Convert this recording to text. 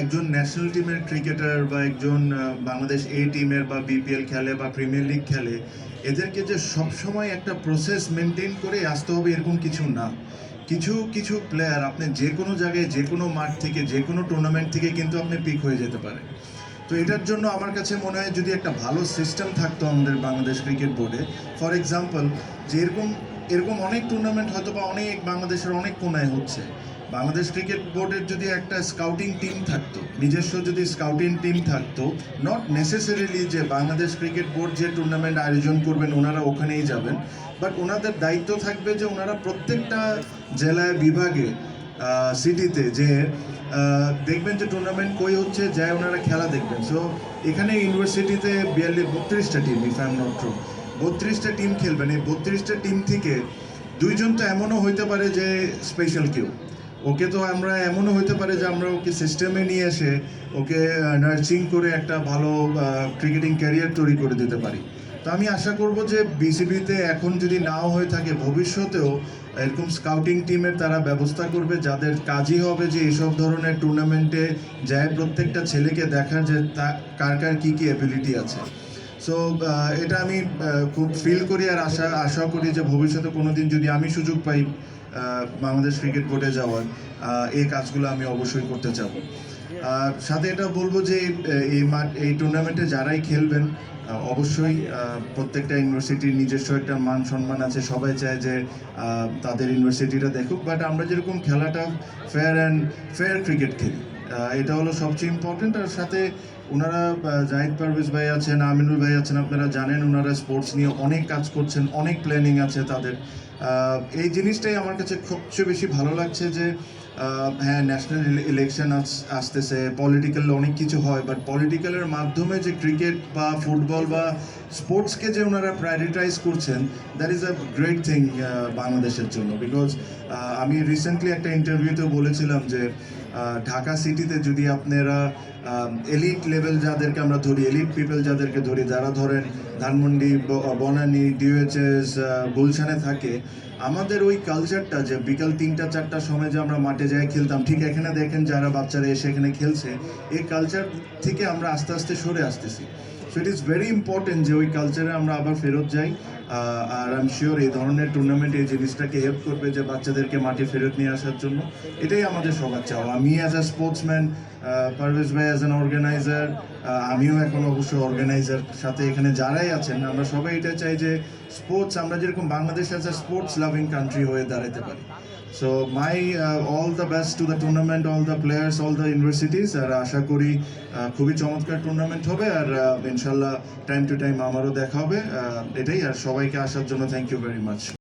একজন ন্যাশনাল টিমের ক্রিকেটার বা একজন বাংলাদেশ এ টিমের বা বিপিএল খেলে বা প্রিমিয়ার লিগ খেলে, এদেরকে যে সবসময় একটা প্রসেস মেনটেন করে আসতে হবে এরকম কিছু না। কিছু কিছু প্লেয়ার আপনি যে কোনো জায়গায়, যে কোনো মাঠ থেকে, যে কোনো টুর্নামেন্ট থেকে কিন্তু আপনি পিক হয়ে যেতে পারেন। তো এটার জন্য আমার কাছে মনে হয় যদি একটা ভালো সিস্টেম থাকতো আমাদের বাংলাদেশ ক্রিকেট বোর্ডে ফর এক্সাম্পল যে এরকম এরকম অনেক টুর্নামেন্ট হয়তো বা অনেক বাংলাদেশের অনেক কোনায় হচ্ছে। বাংলাদেশ ক্রিকেট বোর্ডের যদি একটা স্কাউটিং টিম থাকতো, নিজস্ব যদি স্কাউটিং টিম থাকতো নট নেসেসারিলি যে বাংলাদেশ ক্রিকেট বোর্ড যে টুর্নামেন্ট আয়োজন করবেন, ওনারা ওখানেই যাবেন বাট ওনাদের দায়িত্ব থাকবে যে ওনারা প্রত্যেকটা জেলায়, বিভাগে সিটিতে যে দেখবেন যে টুর্নামেন্ট কই হচ্ছে, যায় ওনারা খেলা দেখবেন। সো এখানে ইউনিভার্সিটিতে বিয়াল্লিশ, বত্রিশটা team if I am not true বত্রিশটা টিম খেলবেন। এই বত্রিশটা টিম থেকে দুইজন তো এমনও হইতে পারে যে স্পেশাল কেউ। ওকে তো আমরা এমনও হইতে পারে যে আমরা ওকে সিস্টেমে নিয়ে এসে ওকে নার্সিং করে একটা ভালো ক্রিকেটিং ক্যারিয়ার তৈরি করে দিতে পারি। তো আমি আশা করব যে বিসিবিতে এখন যদি নাও হয়ে থাকে ভবিষ্যতেও এরকম স্কাউটিং টিমের তারা ব্যবস্থা করবে, যাদের কাজই হবে যে এসব ধরনের টুর্নামেন্টে যায় প্রত্যেকটা ছেলেকে দেখার যে তা, কার কার কী কী অ্যাবিলিটি আছে। সো এটা আমি খুব ফিল করি আর আশা আশা করি যে ভবিষ্যতে কোনো দিন যদি আমি সুযোগ পাই বাংলাদেশ ক্রিকেট বোর্ডে যাওয়ার এই কাজগুলো আমি অবশ্যই করতে চাব। আর সাথে এটা বলব যে এই মাঠ, এই টুর্নামেন্টে যারাই খেলবেন অবশ্যই প্রত্যেকটা ইউনিভার্সিটির নিজস্ব একটা মান সম্মান আছে। সবাই চায় যে তাদের ইউনিভার্সিটিটা দেখুক। বাট আমরা যেরকম খেলাটা ফেয়ার অ্যান্ড ফেয়ার ক্রিকেট খেলি এটা হলো সবচেয়ে ইম্পর্টেন্ট আর সাথে ওনারা জাহিদ পারভেজ ভাই আছেন, আমিনুল ভাই আছেন, আপনারা জানেন, ওনারা স্পোর্টস নিয়ে অনেক কাজ করছেন, অনেক প্ল্যানিং আছে তাদের। এই জিনিসটাই আমার কাছে সবচেয়ে বেশি ভালো লাগছে যে হ্যাঁ ন্যাশনাল ইলেকশন আসতেছে পলিটিক্যাল অনেক কিছু হয় বাট পলিটিক্যালের মাধ্যমে যে ক্রিকেট বা ফুটবল বা স্পোর্টসকে যে ওনারা প্রায়োরিটাইজ করছেন that is a great thing বাংলাদেশের জন্য বিকজ আমি রিসেন্টলি একটা ইন্টারভিউতে বলেছিলাম যে ঢাকা সিটিতে যদি আপনারা এলিট লেভেল যাদেরকে আমরা ধরি এলিট পিপল যাদেরকে ধরি, যারা ধরেন ধানমন্ডি বনানী ডিউএচএস গুলশানে থাকে আমাদের ওই কালচারটা যে বিকাল তিনটা, চারটার সময় যে আমরা মাঠে যাই খেলতাম, ঠিক এখানে দেখেন যারা বাচ্চারা এসে এখানে খেলছে, এই কালচার থেকে আমরা আস্তে আস্তে সরে আসতেছি। So it is very important যে ওই কালচারে আমরা আবার ফেরত যাই। আর আই এম শিওর এই ধরনের টুর্নামেন্ট এই জিনিসটাকে হেল্প করবে যে বাচ্চাদেরকে মাঠে ফেরত নিয়ে আসার জন্য। এটাই আমাদের সবার চাওয়া। আমি অ্যাজ আ স্পোর্টসম্যান পারভেজ ভাই অ্যাজ অ্যান অর্গানাইজার আমিও এখন অবশ্য অর্গানাইজার সাথে এখানে যারাই আছেন, আমরা সবাই এটা চাই যে স্পোর্টস আমরা যেরকম Bangladesh as a sports loving country হয়ে দাঁড়াতে পারি। So my all the best to the tournament all the players all the universities আর আশা করি খুবই চমৎকার টুর্নামেন্ট হবে। আর ইনশাল্লাহ টাইম টু টাইম আমারও দেখা হবে এটাই, আর সবাইকে আসার জন্য থ্যাংক ইউ ভেরি মাচ